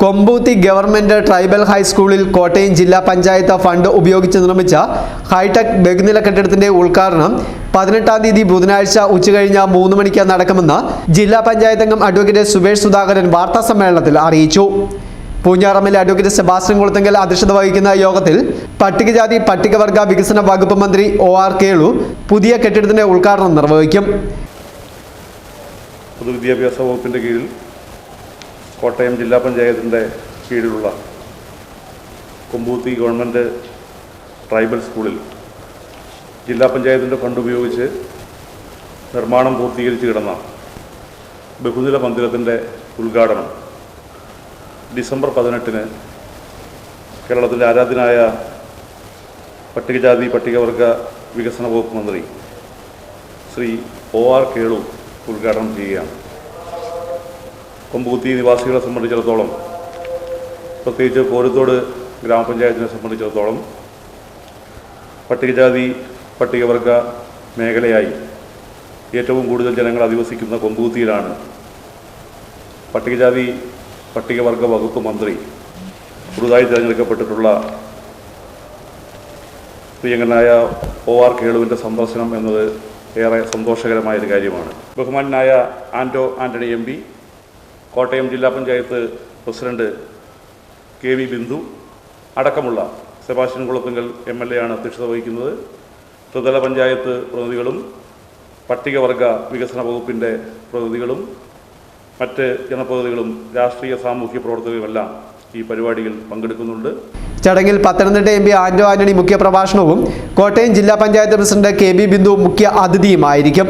കൊമ്പൂത്തി government tribal ഹൈസ്കൂളിൽ കോട്ടയം ജില്ലാ panchayat fund ഉപയോഗിച്ച് നിർമ്മിച്ച ഹൈടെക് ബഹുനില കെട്ടിടത്തിന്റെ ഉദ്ഘാടനം പതിനെട്ടാം തീയതി ബുധനാഴ്ച ഉച്ചകഴിഞ്ഞ് മൂന്ന് മണിക്ക് നടക്കുമെന്ന് ജില്ലാ പഞ്ചായത്ത് അംഗം അഡ്വക്കേറ്റ് സുബേഷ് സുധാകരൻ വാർത്താ സമ്മേളനത്തിൽ അറിയിച്ചു. പൂഞ്ഞാറമ്മിലെ അഡ്വക്കേറ്റ് സെബാസ്റ്റ്യൻ കുളത്തെങ്കിൽ അധ്യക്ഷത വഹിക്കുന്ന യോഗത്തിൽ പട്ടികജാതി പട്ടികവർഗ വികസന വകുപ്പ് മന്ത്രി ഒ ആർ കേളു പുതിയ കെട്ടിടത്തിന്റെ ഉദ്ഘാടനം നിർവഹിക്കും. പൊതുവിദ്യാഭ്യാസ വകുപ്പിന്റെ കീഴിൽ കോട്ടയം ജില്ലാ പഞ്ചായത്തിന്റെ കീഴിലുള്ള കൊമ്പൂത്തി ഗവൺമെന്റ് ട്രൈബൽ സ്കൂളിൽ ജില്ലാ പഞ്ചായത്തിന്റെ ഫണ്ട് ഉപയോഗിച്ച് നിർമ്മാണം പൂർത്തീകരിച്ച് കിടന്ന ബഹുനില മന്ദിരത്തിന്റെ ഉദ്ഘാടനം ഡിസംബർ പതിനെട്ടിന് കേരളത്തിലെ ആരാധനായ പട്ടികജാതി പട്ടികവർഗ വികസന വകുപ്പ് മന്ത്രി ശ്രീ ഒ ആർ കേളു ഉദ്ഘാടനം ചെയ്യുകയാണ്. കൊമ്പൂത്തി നിവാസികളെ സംബന്ധിച്ചിടത്തോളം പ്രത്യേകിച്ച് കോരത്തോട് ഗ്രാമപഞ്ചായത്തിനെ സംബന്ധിച്ചിടത്തോളം പട്ടികജാതി പട്ടികവർഗ മേഖലയായി ഏറ്റവും കൂടുതൽ ജനങ്ങൾ അധിവസിക്കുന്ന കൊമ്പൂത്തിയിലാണ് പട്ടികജാതി പട്ടികവർഗ വകുപ്പ് മന്ത്രി പുതുതായി തിരഞ്ഞെടുക്കപ്പെട്ടിട്ടുള്ള പ്രിയങ്കനായ ഒ ആർ കേളുവിന്റെ സന്ദർശനം എന്നത് ഏറെ സന്തോഷകരമായൊരു കാര്യമാണ്. ബഹുമാനായ ആന്റോ ആന്റണി എം പി കോട്ടയം ജില്ലാ panchayat president K V Bindu അടക്കമുള്ള Sebastian Kulathunkal M L A ആണ് അധ്യക്ഷത വഹിക്കുന്നത്. ത്രിതല പഞ്ചായത്ത് പ്രതിനിധികളും പട്ടികവർഗ വികസന വകുപ്പിന്റെ പ്രതിനിധികളും മറ്റ് ജനപ്രതിനിധികളും രാഷ്ട്രീയ സാമൂഹ്യ പ്രവർത്തകരുമെല്ലാം ഈ പരിപാടിയിൽ പങ്കെടുക്കുന്നുണ്ട്. ചടങ്ങിൽ പത്തനംതിട്ട എം പി ആന്റോ ആന്റണി മുഖ്യപ്രഭാഷണവും കോട്ടയം ജില്ലാ panchayat president K B Bindu മുഖ്യ അതിഥിയുമായിരിക്കും.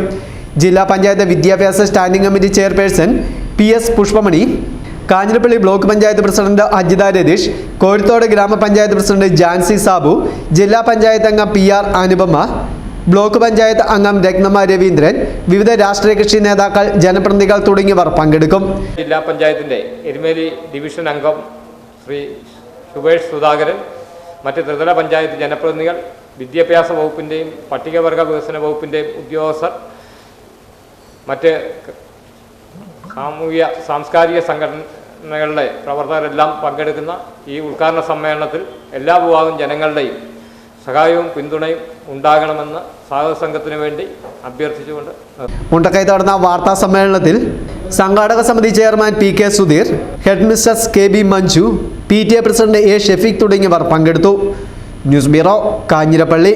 ജില്ലാ പഞ്ചായത്ത് വിദ്യാഭ്യാസ standing committee chairperson P S Pushpamani Kanjirappally block panchayat president Ajitha Ratheesh Kozhithode ഗ്രാമപഞ്ചായത്ത് പ്രസിഡന്റ് ജാൻസി സാബു ജില്ലാ പഞ്ചായത്ത് അംഗം P R Anupama block panchayat അംഗം രത്നമ്മ രവീന്ദ്രൻ വിവിധ രാഷ്ട്രീയ കക്ഷി നേതാക്കൾ ജനപ്രതിനിധികൾ തുടങ്ങിയവർ പങ്കെടുക്കും. ജില്ലാ പഞ്ചായത്തിന്റെ എരുമേലി ഡിവിഷൻ അംഗം ശ്രീ സുബേഷ് സുധാകരൻ മറ്റ് ത്രിതല പഞ്ചായത്ത് ജനപ്രതിനിധികൾ വിദ്യാഭ്യാസ വകുപ്പിന്റെയും പട്ടികവർഗ വികസന വകുപ്പിന്റെയും ഉദ്യോഗസ്ഥർ മറ്റ് സാമൂഹിക സാംസ്കാരിക സംഘടനകളുടെ പ്രവർത്തകരെല്ലാം പങ്കെടുക്കുന്ന ഈ ഉദ്ഘാടന സമ്മേളനത്തിൽ എല്ലാ വിഭാഗം ജനങ്ങളുടെയും സഹായവും പിന്തുണയും ഉണ്ടാകണമെന്ന് സാഗര സംഘത്തിന് വേണ്ടി അഭ്യർത്ഥിച്ചുകൊണ്ട് മുണ്ടക്കൈ നടന്ന വാർത്താ സമ്മേളനത്തിൽ സംഘാടക സമിതി chairman P K Sudheer head mistress K B Manju P T A president A Shefeek തുടങ്ങിയവർ പങ്കെടുത്തു. News bureau Kanjirappally.